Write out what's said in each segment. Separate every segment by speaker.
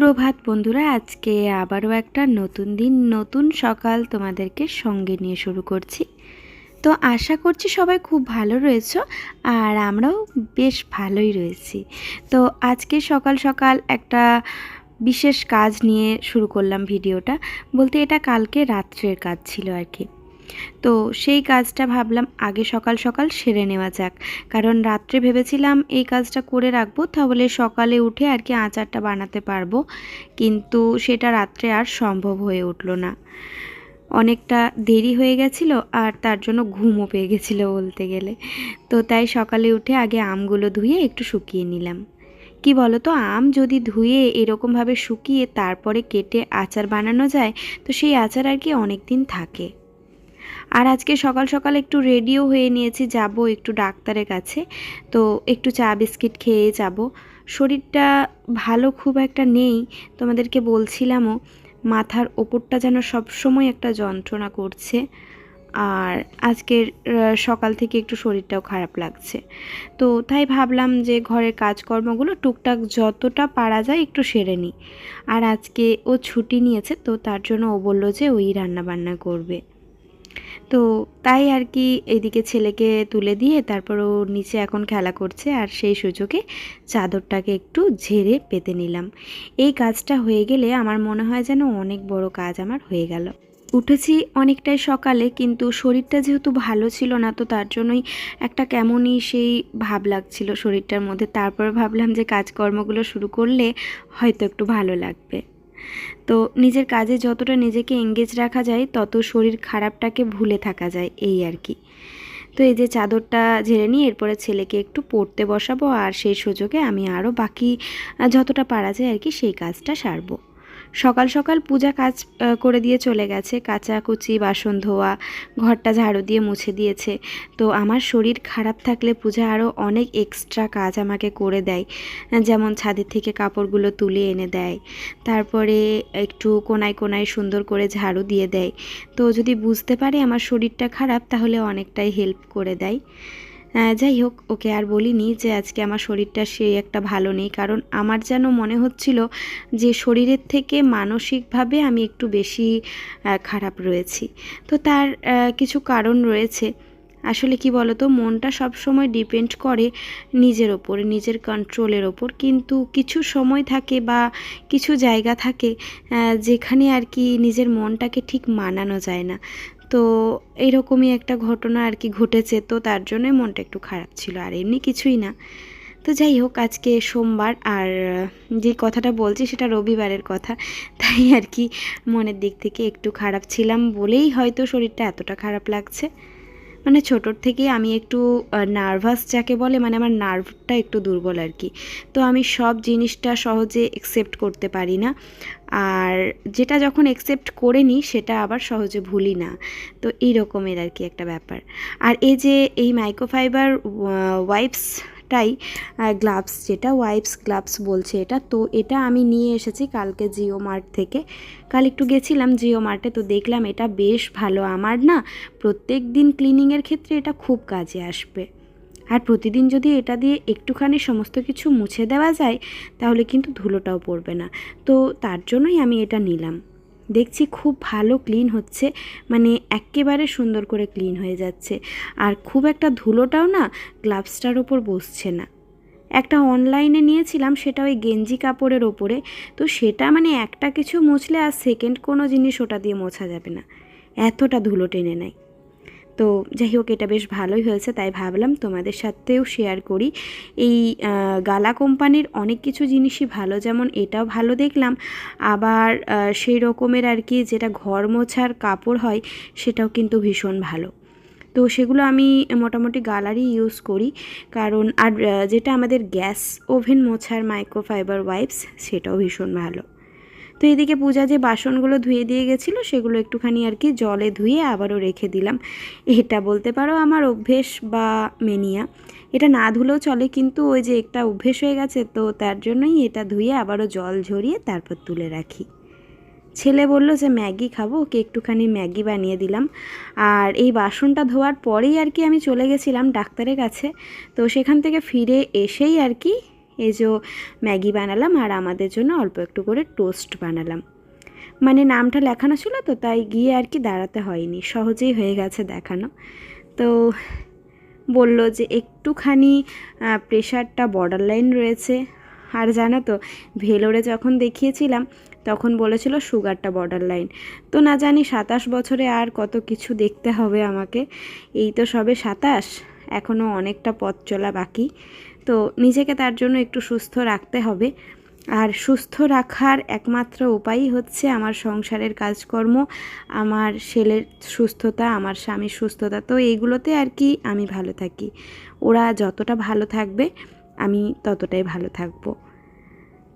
Speaker 1: সুপ্রভাত বন্ধুরা, আজকে আবারও একটা নতুন দিন, নতুন সকাল তোমাদেরকে সঙ্গে নিয়ে শুরু করছি। তো আশা করছি সবাই খুব ভালো রয়েছো আর আমরাও বেশ ভালোই রয়েছি। তো আজকে সকাল সকাল একটা বিশেষ কাজ নিয়ে শুরু করলাম ভিডিওটা। বলতে এটা কালকে রাত্রের কাজ ছিল আর কি। তো সেই কাজটা ভাবলাম আগে সকাল সকাল সেরে নেওয়া যাক। কারণ রাত্রে ভেবেছিলাম এই কাজটা করে রাখব, তাহলে সকালে উঠে আর কি আচারটা বানাতে পারব। কিন্তু সেটা রাত্রে আর সম্ভব হয়ে উঠল না। অনেকটা দেরি হয়ে গেছিল আর তার জন্য ঘুমও পেয়ে গেছিল বলতে গেলে। তো তাই সকালে উঠে আগে আমগুলো ধুয়ে একটু শুকিয়ে নিলাম। কি বলো তো আম যদি ধুয়ে এরকমভাবে শুকিয়ে তারপরে কেটে আচার বানানো যায়, তো সেই আচার আর কি অনেক দিন থাকে। আর আজকে সকাল সকাল একটু রেডিও হয়ে নিয়েছি, যাব একটু ডাক্তারের কাছে। তো একটু চা বিস্কিট খেয়ে যাব। শরীরটা ভালো খুব একটা নেই, তোমাদেরকে বলছিলামও, মাথার ওপরটা যেন সবসময় একটা যন্ত্রণা করছে। আর আজকের সকাল থেকে একটু শরীরটাও খারাপ লাগছে। তো তাই ভাবলাম যে ঘরের কাজকর্মগুলো টুকটাক যতটা পারা যায় একটু সেরে নিই। আর আজকে ও ছুটি নিয়েছে, তো তার জন্য ও বলল যে ওই রান্না বান্না করবে। তো তাই আর কি এইদিকে ছেলেকে তুলে দিয়ে তারপর ও নিচে এখন খেলা করছে আর সেই সুযোগে চাদরটাকে একটু ঝেড়ে পেতে নিলাম। এই কাজটা হয়ে গেলে আমার মনে হয় যেন অনেক বড় কাজ আমার হয়ে গেল। উঠেছি অনেকটাই সকালে কিন্তু শরীরটা যেহেতু ভালো ছিল না তো তার জন্যই একটা কেমনই সেই ভাব লাগছিল শরীরটার মধ্যে। তারপর ভাবলাম যে কাজকর্মগুলো শুরু করলে হয়তো একটু ভালো লাগবে। তো নিজের কাজে যতটা নিজেকে এঙ্গেজ রাখা যায়, তত শরীর খারাপটাকে ভুলে থাকা যায়, এই আর কি। তো এই যে চাদরটা ঝেড়ে নিয়ে এরপরে ছেলেকে একটু পড়তে বসাবো আর সেই সুযোগে আমি আরও বাকি যতটা পারা যায় আর কি, সেই কাজটা সারবো। সকাল সকাল পূজা কাজ করে দিয়ে চলে গেছে। কাচাকুচি বাসন ধোয়া, ঘরটা ঝাড়ু দিয়ে মুছে দিয়েছে। তো আমার শরীর খারাপ থাকলে পূজা আরও অনেক এক্সট্রা কাজ আমাকে করে দেয়। যেমন ছাদের থেকে কাপড়গুলো তুলে এনে দেয়। তারপরে একটু কোনায় কোনায় সুন্দর করে ঝাড়ু দিয়ে দেয়। তো যদি বুঝতে পারে আমার শরীরটা খারাপ, তাহলে অনেকটাই হেল্প করে দেয়। যাই হোক, ওকে আর বলিনি যে আজকে আমার শরীরটা সেই একটা ভালো নেই। কারণ আমার যেন মনে হচ্ছিল যে শরীরের থেকে মানসিকভাবে আমি একটু বেশি খারাপ রয়েছি। তো তার কিছু কারণ রয়েছে। আসলে কি বলতো, মনটা সব সময় ডিপেন্ড করে নিজের ওপর, নিজের কন্ট্রোলের ওপর। কিন্তু কিছু সময় থাকে বা কিছু জায়গা থাকে যেখানে আর কি নিজের মনটাকে ঠিক মানানো যায় না। তো এইরকমই একটা ঘটনা আর কি ঘটেছে। তো তার জন্যই মনটা একটু খারাপ ছিল আর এমনি কিছুই না। তো যাই হোক, আজকে সোমবার আর যে কথাটা বলছি সেটা রবিবারের কথা। তাই আর কি মনের দিক থেকে একটু খারাপ ছিলাম বলেই হয়তো শরীরটা এতটা খারাপ লাগছে। মানে ছোটোর থেকে আমি একটু নার্ভাস যাকে বলে মানে আমার নার্ভটা একটু দুর্বল আর কি। তো আমি সব জিনিসটা সহজে অ্যাকসেপ্ট করতে পারি না। আর যেটা যখন অ্যাকসেপ্ট করে নিই, সেটা আবার সহজে ভুলি না। তো এই রকমের আর কি একটা ব্যাপার। আর এই যে এই মাইক্রোফাইবার ওয়াইপস টাই গ্লাভস যেটা ওয়াইপস গ্লাভস বলছে এটা। তো এটা আমি নিয়ে এসেছি কালকে জিও মার্ট থেকে। কাল একটু গেছিলাম জিও মার্টে, তো দেখলাম এটা বেশ ভালো। আমার না প্রত্যেক দিন ক্লিনিংয়ের ক্ষেত্রে এটা খুব কাজে আসবে। আর প্রতিদিন যদি এটা দিয়ে একটুখানি সমস্ত কিছু মুছে দেওয়া যায়, তাহলে কিন্তু ধুলোটাও পড়বে না। তো তার জন্যই আমি এটা নিলাম। দেখছি খুব ভালো ক্লিন হচ্ছে মানে একেবারে সুন্দর করে ক্লিন হয়ে যাচ্ছে। আর খুব একটা ধুলোটাও না গ্লাভসটার ওপর বসছে না। একটা অনলাইনে নিয়েছিলাম, সেটা ওই গেঞ্জি কাপড়ের ওপরে। তো সেটা মানে একটা কিছু মুছলে আর সেকেন্ড কোনো জিনিস ওটা দিয়ে মোছা যাবে না। এতটা ধুলো টেনে নেয়। তো যাই হোক, এটা বেশ ভালোই হয়েছে, তাই ভাবলাম তোমাদের সাথেও শেয়ার করি। এই গালা কোম্পানির অনেক কিছু জিনিসই ভালো, যেমন এটাও ভালো দেখলাম। আবার সেই রকমের আর কি যেটা ঘর মোছার কাপড় হয়, সেটাও কিন্তু ভীষণ ভালো। তো সেগুলো আমি মোটামুটি গালারই ইউজ করি, কারণ আর যেটা আমাদের গ্যাস ওভেন মোছার মাইক্রোফাইবার ওয়াইপস সেটাও ভীষণ ভালো। তো এদিকে পূজা যে বাসনগুলো ধুয়ে দিয়ে গেছিল, সেগুলো একটুখানি আর কি জলে ধুয়ে আবারও রেখে দিলাম। এটা বলতে পারো আমার অভ্যেস বা মেনিয়া। এটা না ধুলেও চলে, কিন্তু ওই যে একটা অভ্যেস হয়ে গেছে, তো তার জন্যই এটা ধুয়ে আবারও জল ঝরিয়ে তারপর তুলে রাখি। ছেলে বলল যে, ম্যাগি খাব, ওকে একটুখানি ম্যাগি বানিয়ে দিলাম। আর এই বাসনটা ধোয়ার পরেই আর কি আমি চলে গেছিলাম ডাক্তারের কাছে। তো সেখান থেকে ফিরে এসেই আর কি এই যে ম্যাগি বানালাম আর আমাদের জন্য অল্প একটু করে টোস্ট বানালাম। মানে নামটা লেখানো ছিল তো, তাই গিয়ে আর কি দাঁড়াতে হয়নি। সহজেই হয়ে গেছে দেখানো। তো বলল যে একটুখানি প্রেশারটা বর্ডার লাইন রয়েছে। আর জানো তো, ভেলোরে যখন দেখিয়েছিলাম, তখন বলেছিল সুগারটা বর্ডার লাইন তো না জানি সাতাশ বছরে আর কত কিছু দেখতে হবে আমাকে। এই তো সবে সাতাশ এখনও অনেকটা পথ চলা বাকি। তো নিজেকে তার জন্য একটু সুস্থ রাখতে হবে। আর সুস্থ রাখার একমাত্র উপায়ই হচ্ছে আমার সংসারের কাজকর্ম, আমার ছেলের সুস্থতা, আমার স্বামীর সুস্থতা। তো এইগুলোতে আর কি আমি ভালো থাকি। ওরা যতটা ভালো থাকবে, আমি ততটাই ভালো থাকব।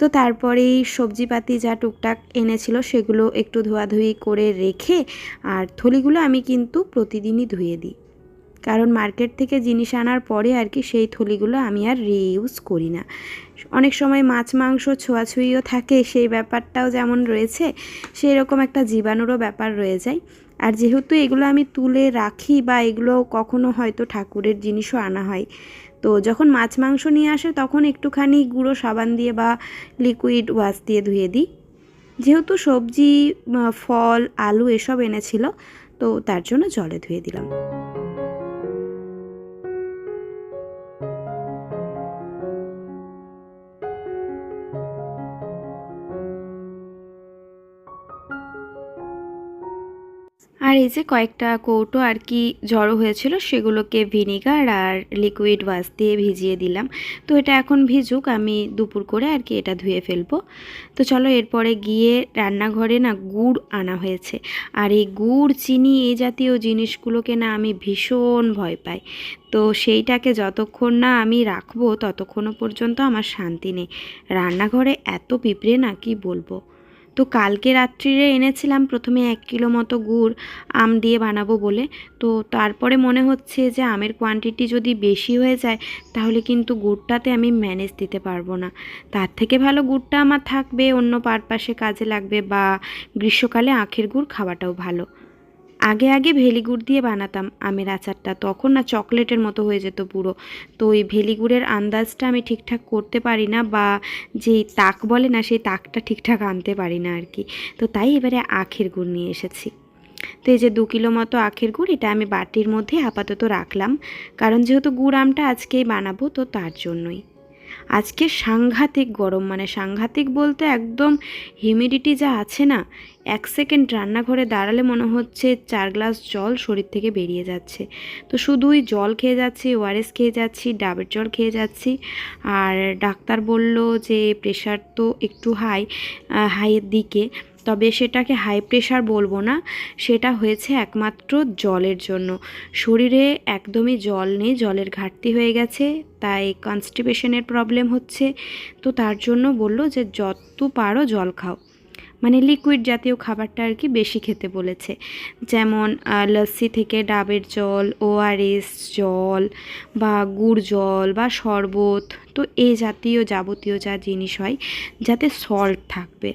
Speaker 1: তো তারপরেই সবজিপাতি যা টুকটাক এনেছিল, সেগুলো একটু ধোয়াধুয়ি করে রেখে, আর থলিগুলো আমি কিন্তু প্রতিদিনই ধুয়ে দিই। কারণ মার্কেট থেকে জিনিস আনার পরে আর কি সেই থলিগুলো আমি আর রিইউজ করি না। অনেক সময় মাছ, মাংস ছোঁয়াছুঁইও থাকে, সেই ব্যাপারটাও যেমন রয়েছে সেই রকম একটা জীবাণুরও ব্যাপার রয়ে যায়। আর যেহেতু এগুলো আমি তুলে রাখি বা এগুলো কখনো হয়তো ঠাকুরের জিনিসও আনা হয়, তো যখন মাছ, মাংস নিয়ে আসে তখন একটুখানি গুঁড়ো সাবান দিয়ে বা লিকুইড ওয়াশ দিয়ে ধুয়ে দিই। যেহেতু সবজি, ফল, আলু এসব এনেছিল, তো তার জন্য জলে ধুয়ে দিলাম। আর এই যে কয়েকটা কৌটো আর কি জড়ো হয়েছিল, সেগুলোকে ভিনিগার আর লিকুইড ওয়াশ দিয়ে ভিজিয়ে দিলাম। তো এটা এখন ভিজুক, আমি দুপুর করে আর কি এটা ধুয়ে ফেলব। তো চলো এরপরে গিয়ে রান্নাঘরে না গুড় আনা হয়েছে। আর এই গুড়, চিনি এই জাতীয় জিনিসগুলোকে না আমি ভীষণ ভয় পাই। তো সেইটাকে যতক্ষণ না আমি রাখব, ততক্ষণও পর্যন্ত আমার শান্তি নেই। রান্নাঘরে এত পিঁপড়ে না কি বলব? তো কালকে রাত্রিরে এনেছিলাম প্রথমে এক কিলো মতো গুড়, আম দিয়ে বানাবো বলে। তো তারপরে মনে হচ্ছে যে আমের কোয়ান্টিটি যদি বেশি হয়ে যায়, তাহলে কিন্তু গুড়টাতে আমি ম্যানেজ দিতে পারব না। তার থেকে ভালো গুড়টা আমার থাকবে, অন্য পারপাসে কাজে লাগবে বা গ্রীষ্মকালে আখের গুড় খাওয়াটাও ভালো। আগে আগে ভেলিগুড় দিয়ে বানাতাম আমের আচারটা। তখন না চকলেটের মতো হয়ে যেত পুরো। তো ওই ভেলিগুড়ের আন্দাজটা আমি ঠিকঠাক করতে পারি না বা যেই তাক বলে না সেই তাকটা ঠিকঠাক আনতে পারি না আর কি। তো তাই এবারে আখের গুড় নিয়ে এসেছি। তো এই যে দু কিলো মতো আখের গুড় এটা আমি বাটির মধ্যে আপাতত রাখলাম। কারণ যেহেতু গুড় আমটা আজকেই বানাবো তো তার জন্যই। আজকে সাংঘাতিক গরম মানে সাংঘাতিক বলতে একদম হিউমিডিটি যা আছে না, এক সেকেন্ড রান্নাঘরে দাঁড়ালে মনে হচ্ছে চার গ্লাস জল শরীর থেকে বেরিয়ে যাচ্ছে। তো শুধুই জল খেয়ে যাচ্ছি ওআরএস খেয়ে যাচ্ছি, ডাবের জল খেয়ে যাচ্ছি। আর ডাক্তার বলল যে প্রেশার তো একটু হাই হাইয়ের দিকে। তবে সেটাকে হাই প্রেশার বলব না, সেটা হয়েছে একমাত্র জলের জন্য। শরীরে একদমই জল নেই, জলের ঘাটতি হয়ে গেছে, তাই কনস্টিপেশনের প্রবলেম হচ্ছে। তো তার জন্য বলল যে যত পারো জল খাও। মানে লিকুইড জাতীয় খাবারটা আর কি বেশি খেতে বলেছে। যেমন লস্যি থেকে ডাবের জল ওআরএস জল বা গুড় জল বা শরবত, তো এই জাতীয় যাবতীয় যা জিনিস হয়, যাতে সল্ট থাকবে।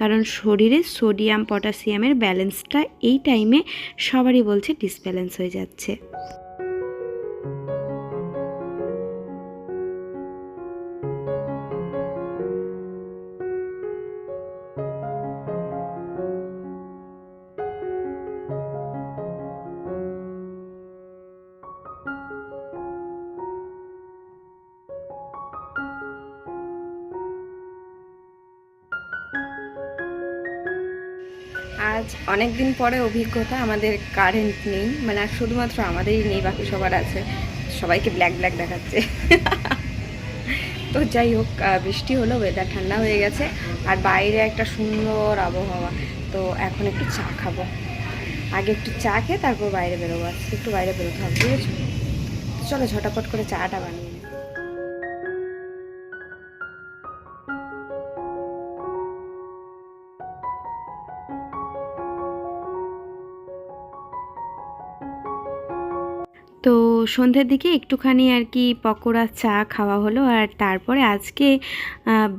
Speaker 1: কারণ শরীরে সোডিয়াম পটাশিয়ামের ব্যালেন্সটা এই টাইমে সবারই বলছে ডিসব্যালেন্স হয়ে যাচ্ছে।
Speaker 2: আজ অনেক দিন পরে অভিজ্ঞতা, আমাদের কারেন্ট নেই। মানে আর শুধুমাত্র আমাদেরই নেই, বাকি সবার আছে। সবাইকে ব্ল্যাক ব্ল্যাক দেখাচ্ছে। তো যাই হোক বৃষ্টি হলো ওয়েদার ঠান্ডা হয়ে গেছে। আর বাইরে একটা সুন্দর আবহাওয়া। তো এখন একটু চা খাব। আগে একটু চা খেয়ে তারপর বাইরে বেরোবো। আজকে একটু বাইরে বেরোতে হবে, বুঝেছ? চলো ঝটাপট করে চাটা বানিয়ে
Speaker 1: তো সন্ধ্যের দিকে একটুখানি আর কি পকোড়া, চা খাওয়া হলো আর তারপরে আজকে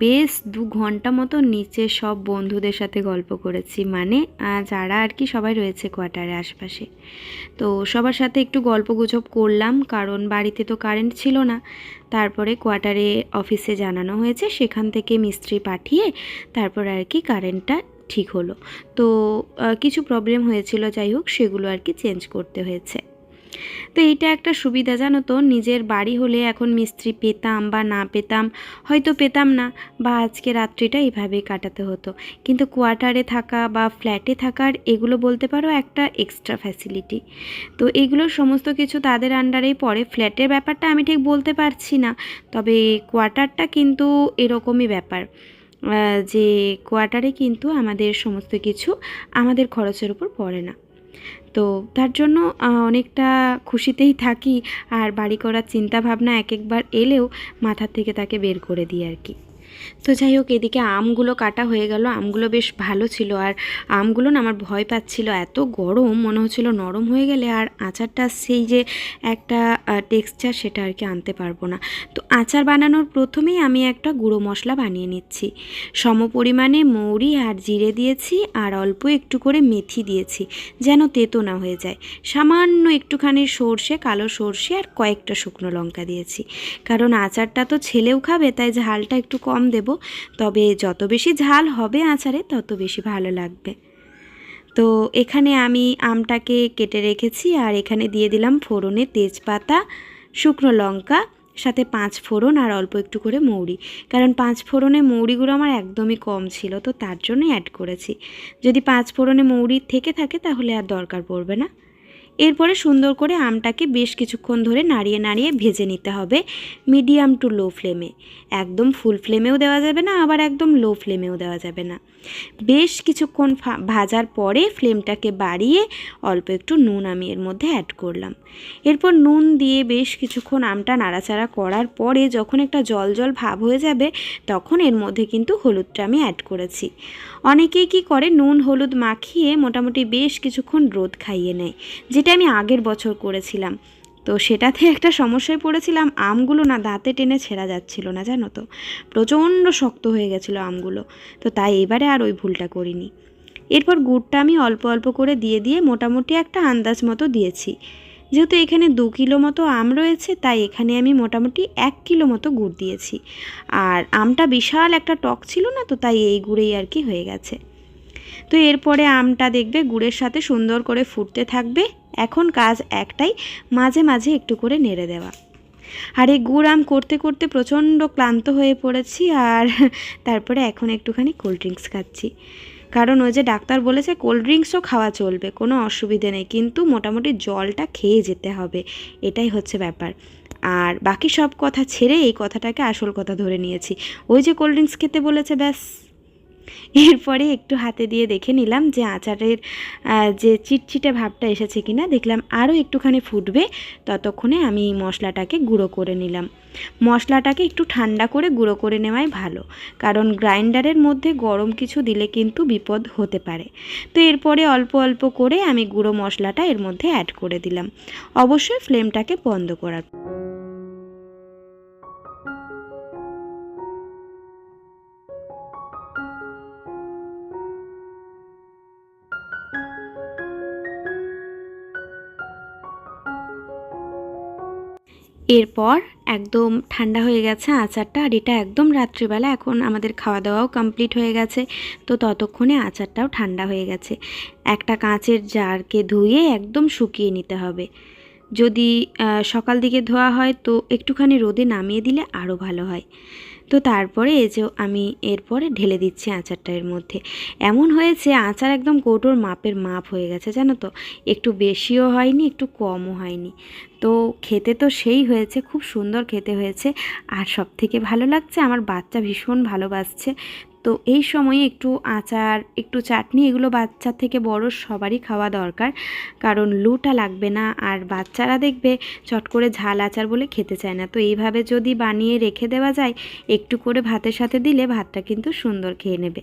Speaker 1: বেশ দু ঘণ্টা মতো নিচে সব বন্ধুদের সাথে গল্প করেছি। মানে যারা আর কি সবাই রয়েছে কোয়ার্টারে আশপাশে। তো সবার সাথে একটু গল্প গুজব করলাম, কারণ বাড়িতে তো কারেন্ট ছিল না। তারপরে কোয়ার্টারে অফিসে জানানো হয়েছে, সেখান থেকে মিস্ত্রি পাঠিয়ে তারপরে আর কি কারেন্টটা ঠিক হলো। তো কিছু প্রবলেম হয়েছিল, যাই হোক, সেগুলো আর কি চেঞ্জ করতে হয়েছে। তো এইটা একটা সুবিধা, জানো তো? নিজের বাড়ি হলে এখন মিস্ত্রি পেতাম বা না পেতাম, হয়তো পেতাম না বা আজকে রাত্রিটা এইভাবেই কাটাতে হতো। কিন্তু কোয়ার্টারে থাকা বা ফ্ল্যাটে থাকার এগুলো বলতে পারো একটা এক্সট্রা ফ্যাসিলিটি। তো এগুলো সমস্ত কিছু তাদের আন্ডারেই পড়ে। ফ্ল্যাটের ব্যাপারটা আমি ঠিক বলতে পারছি না, তবে কোয়ার্টারটা কিন্তু এরকমই ব্যাপার। যে কোয়ার্টারে কিন্তু আমাদের সমস্ত কিছু আমাদের খরচের উপর পড়ে না। তো তার জন্য অনেকটা খুশিতেই থাকি। আর বাড়ি করার চিন্তা ভাবনা এক একবার এলেও মাথার থেকে তাকে বের করে দিই আর কি। তো যাই হোক, এদিকে আমগুলো কাটা হয়ে গেল। আমগুলো বেশ ভালো ছিল। আর আমগুলো না আমার ভয় পাচ্ছিল। এত গরম, মনে হচ্ছিল নরম হয়ে গেলে আর আচারটা সেই যে একটা টেক্সচার সেটা আর কি আনতে পারব না। তো আচার বানানোর প্রথমেই আমি একটা গুঁড়ো মশলা বানিয়ে নিচ্ছি। সম পরিমাণে মৌরি আর জিরে দিয়েছি আর অল্প একটু করে মেথি দিয়েছি যেন তেতো না হয়ে যায়। সামান্য একটুখানি সর্ষে, কালো সর্ষে আর কয়েকটা শুকনো লঙ্কা দিয়েছি। কারণ আচারটা তো ছেলেও খাবে, তাই ঝালটা একটু কম দেব। তবে যত বেশি ঝাল হবে আচারে, তত বেশি ভালো লাগবে। তো এখানে আমি আমটাকে কেটে রেখেছি আর এখানে দিয়ে দিলাম ফোড়নে তেজপাতা, শুকনো লঙ্কা, সাথে পাঁচ ফোড়ন আর অল্প একটু করে মৌরি। কারণ পাঁচ ফোড়নে মৌরিগুলো আমার একদমই কম ছিল, তো তার জন্যই অ্যাড করেছি। যদি পাঁচ ফোড়নে মৌরি থেকে থাকে তাহলে আর দরকার পড়বে না। এরপরে সুন্দর করে আমটাকে বেশ কিছুক্ষণ ধরে নাড়িয়ে নাড়িয়ে ভেজে নিতে হবে মিডিয়াম টু লো ফ্লেমে একদম ফুল ফ্লেমেও দেওয়া যাবে না, আবার একদম লো ফ্লেমেও দেওয়া যাবে না। বেশ কিছুক্ষণ ভাজার পরে ফ্লেমটাকে বাড়িয়ে অল্প একটু নুন আমি এর মধ্যে অ্যাড করলাম। এরপর নুন দিয়ে বেশ কিছুক্ষণ আমটা নাড়াচাড়া করার পরে যখন একটা জল জল ভাব হয়ে যাবে, তখন এর মধ্যে কিন্তু হলুদটা আমি অ্যাড করেছি। অনেকেই কি করে, নুন হলুদ মাখিয়ে মোটামুটি বেশ কিছুক্ষণ রোদ খাইয়ে নেয়, যেটা আমি আগের বছর করেছিলাম। তো সেটাতে একটা সমস্যায় পড়েছিলাম। আমগুলো না দাঁতে টেনে ছেঁড়া যাচ্ছিল না, জানো তো? প্রচণ্ড শক্ত হয়ে গেছিল আমগুলো। তো তাই এবারে আর ওই ভুলটা করিনি। এরপর গুড়টা আমি অল্প অল্প করে দিয়ে দিয়ে মোটামুটি একটা আন্দাজ মতো দিয়েছি। যেহেতু এখানে দু কিলো মতো আম রয়েছে, তাই এখানে আমি মোটামুটি এক কিলো মতো গুড় দিয়েছি। আর আমটা বিশাল একটা টক ছিল না তো, তাই এই গুড়েই আর কি হয়ে গেছে। তো এরপরে আমটা দেখবে, গুড়ের সাথে সুন্দর করে ফুটতে থাকবে। এখন কাজ একটাই, মাঝে মাঝে একটু করে নেড়ে দেওয়া। আর এই গুড় আম করতে করতে প্রচণ্ড ক্লান্ত হয়ে পড়েছি আর তারপরে এখন একটুখানি কোল্ড ড্রিঙ্কস খাচ্ছি। কারণ ওই যে ডাক্তার বলেছে কোল্ড ড্রিঙ্কসও খাওয়া চলবে, কোনো অসুবিধে নেই, কিন্তু মোটামুটি জলটা খেয়ে যেতে হবে, এটাই হচ্ছে ব্যাপার। আর বাকি সব কথা ছেড়ে এই কথাটাকে আসল কথা ধরে নিয়েছি। ওই যে কোল্ড ড্রিঙ্কস খেতে বলেছে, ব্যাস। এরপরে একটু হাতে দিয়ে দেখে নিলাম যে আচারের যে চিটচিটে ভাবটা এসেছে কিনা, দেখলাম আরও একটুখানি ফুটবে, ততক্ষণে আমি মশলাটাকে গুঁড়ো করে নিলাম। মশলাটাকে একটু ঠান্ডা করে গুঁড়ো করে নেওয়াই ভালো, কারণ গ্রাইন্ডারের মধ্যে গরম কিছু দিলে কিন্তু বিপদ হতে পারে। তো এরপরে অল্প অল্প করে আমি গুঁড়ো মশলাটা এর মধ্যে অ্যাড করে দিলাম। অবশ্যই ফ্লেমটাকে বন্ধ করার এরপর একদম ঠান্ডা হয়ে গেছে আচারটা আর এটা একদম রাত্রিবেলা। এখন আমাদের খাওয়া দাওয়াও কমপ্লিট হয়ে গেছে। তো ততক্ষণে আচারটাও ঠান্ডা হয়ে গেছে। একটা কাঁচের জারকে ধুয়ে একদম শুকিয়ে নিতে হবে। যদি সকাল দিকে ধোয়া হয় তো একটুখানি রোদে নামিয়ে দিলে আরও ভালো হয়। তো তারপরে এই যে আমি এরপরে ঢেলে দিচ্ছি আচারটা এর মধ্যে। এমন হয়েছে আচার একদম কৌটোর মাপের মাপ হয়ে গেছে, জানো তো? একটু বেশিও হয়নি, একটু কমও হয়নি। তো খেতে তো সেই হয়েছে, খুব সুন্দর খেতে হয়েছে। আর সব থেকে ভালো লাগছে, আমার বাচ্চা ভীষণ ভালোবাসছে। তো এই সময়ে একটু আচার, একটু চাটনি এগুলো বাচ্চা থেকে বড় সবারই খাওয়া দরকার। কারণ লুটা লাগবে না আর বাচ্চারা দেখবে চট করে ঝাল আচার বলে খেতে চায় না। তো এইভাবে যদি বানিয়ে রেখে দেওয়া যায়, একটু করে ভাতের সাথে দিলে ভাতটা কিন্তু সুন্দর খেয়ে নেবে।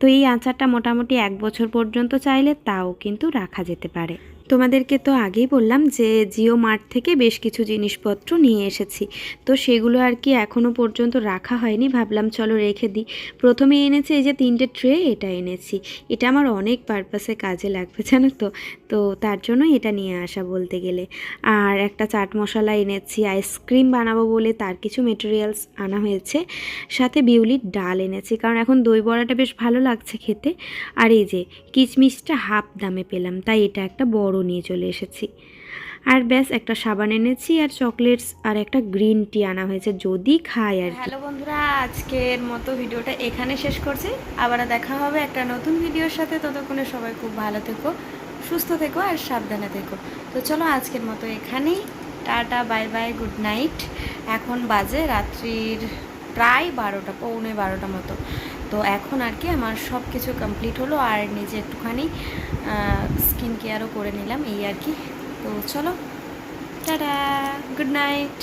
Speaker 1: তো এই আচারটা মোটামুটি এক বছর পর্যন্ত চাইলে তাও কিন্তু রাখা যেতে পারে। তোমাদেরকে তো আগেই বললাম যে জিও মার্ট থেকে বেশ কিছু জিনিসপত্র নিয়ে এসেছি। তো সেগুলো আর কি এখনও পর্যন্ত রাখা হয়নি। ভাবলাম চলো রেখে দিই। প্রথমে এনেছি এই যে তিনটে ট্রে, এটা এনেছি। এটা আমার অনেক পারপাসে কাজে লাগবে, জানো তো? তো তার জন্য এটা নিয়ে আসা বলতে গেলে। আর একটা চাট মশলা এনেছি আইসক্রিম বানাবো বলে তার কিছু মেটেরিয়ালস আনা হয়েছে। সাথে বিউলির ডাল এনেছি, কারণ এখন দই বড়াটা বেশ ভালো লাগছে খেতে। আর এই যে কিচমিচটা হাফ দামে পেলাম, তাই এটা একটা বড় নিয়ে চলে এসেছি। আর ব্যাস একটা সাবান এনেছি আর চকলেটস আর একটা গ্রিন টি আনা হয়েছে, যদি খাই আর।
Speaker 2: হ্যালো বন্ধুরা, আজকের মতো ভিডিওটা এখানে শেষ করছি। আবার দেখা হবে একটা নতুন ভিডিওর সাথে। ততক্ষণে সবাই খুব ভালো থেকো, সুস্থ থেকো আর সাবধানে থেকো। তো চলো আজকের মতো এখানেই। Tata, bye bye, good night. এখন বাজে রাত্রির প্রায় বারোটা, পৌনে বারোটা মতো। তো এখন আর কি আমার সব কিছু কমপ্লিট হলো আর নিজে একটুখানি স্কিন কেয়ারও করে নিলাম, এই আর কি। তো চলো, টাটা গুড নাইট